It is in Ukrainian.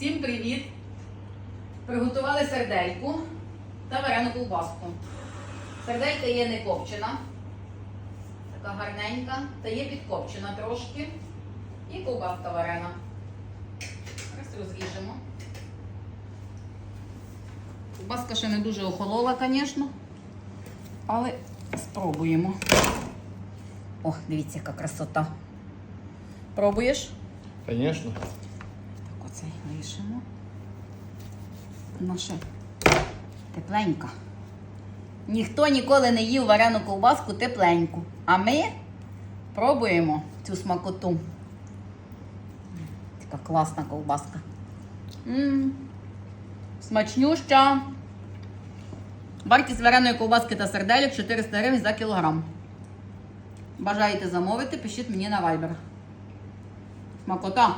Всім привіт! Приготували сердельку та варену ковбаску. Серделька є не копчена, така гарненька, та є підкопчена трошки. І ковбаска варена. Зараз розріжемо. Ковбаска ще не дуже охолола, звісно. Але спробуємо. О, дивіться, яка красота. Пробуєш? Звісно. Оцей лишимо. Наша тепленька. Ніхто ніколи не їв варену ковбаску тепленьку. А ми пробуємо цю смакоту. Така класна ковбаска. м Смачнюща. Вартість вареної ковбаски та серделек 400 гривень за кілограм. Бажаєте замовити, пишіть мені на Viber. Смакота.